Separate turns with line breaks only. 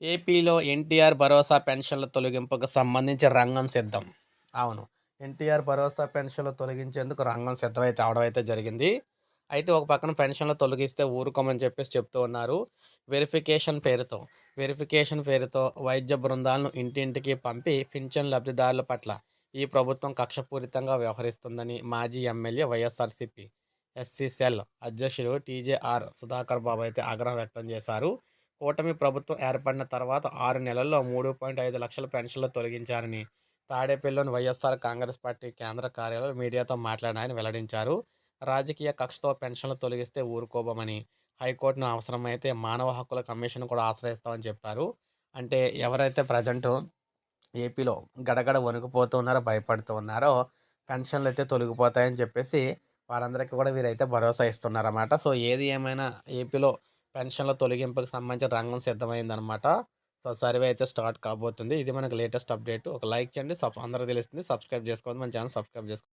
ఏపీలో ఎన్టీఆర్ భరోసా పెన్షన్ల తొలగింపుకు సంబంధించి రంగం సిద్ధం. అవును ఎన్టీఆర్ భరోసా పెన్షన్లు తొలగించేందుకు రంగం సిద్ధమైతే అవడం అయితే జరిగింది. అయితే ఒక పక్కన పెన్షన్లు తొలగిస్తే ఊరుకోమని చెప్పేసి చెప్తూ ఉన్నారు. వెరిఫికేషన్ పేరుతో వెరిఫికేషన్ పేరుతో వైద్య బృందాలను ఇంటింటికి పంపి పింఛన్ లబ్ధిదారుల పట్ల ఈ ప్రభుత్వం కక్షపూరితంగా వ్యవహరిస్తుందని మాజీ ఎమ్మెల్యే వైఎస్ఆర్సీపీ ఎస్సీ సెల్ అధ్యక్షుడు టీజేఆర్ సుధాకర్ బాబు అయితే ఆగ్రహం వ్యక్తం చేశారు. కూటమి ప్రభుత్వం ఏర్పడిన తర్వాత ఆరు నెలల్లో మూడు పాయింట్ ఐదు లక్షల పెన్షన్లు తొలగించారని తాడేపల్లిలోని వైఎస్ఆర్ కాంగ్రెస్ పార్టీ కేంద్ర కార్యాలయం మీడియాతో మాట్లాడిన వెల్లడించారు. రాజకీయ కక్షతో పెన్షన్లు తొలగిస్తే ఊరుకోబమని హైకోర్టును అవసరమైతే మానవ హక్కుల కమిషన్ కూడా ఆశ్రయిస్తామని చెప్పారు. అంటే ఎవరైతే ప్రజెంట్ ఏపీలో గడగడ వణుకుపోతూ ఉన్నారో భయపడుతూ ఉన్నారో పెన్షన్లు అయితే తొలగిపోతాయని చెప్పేసి వారందరికీ కూడా వీరైతే భరోసా ఇస్తున్నారన్నమాట. సో ఏది ఏమైనా ఏపీలో పెన్షన్ల తొలగింపుకు సంబంధించిన రంగం సిద్ధమైందనమాట సో సర్వే అయితే స్టార్ట్ కాబోతుంది. ఇది మనకు లేటెస్ట్ అప్డేట్. ఒక లైక్ చేయండి. సబ్ అందరూ తెలుస్తుంది. సబ్స్క్రైబ్ చేసుకోండి మన ఛానల్ సబ్స్క్రైబ్ చేసుకోండి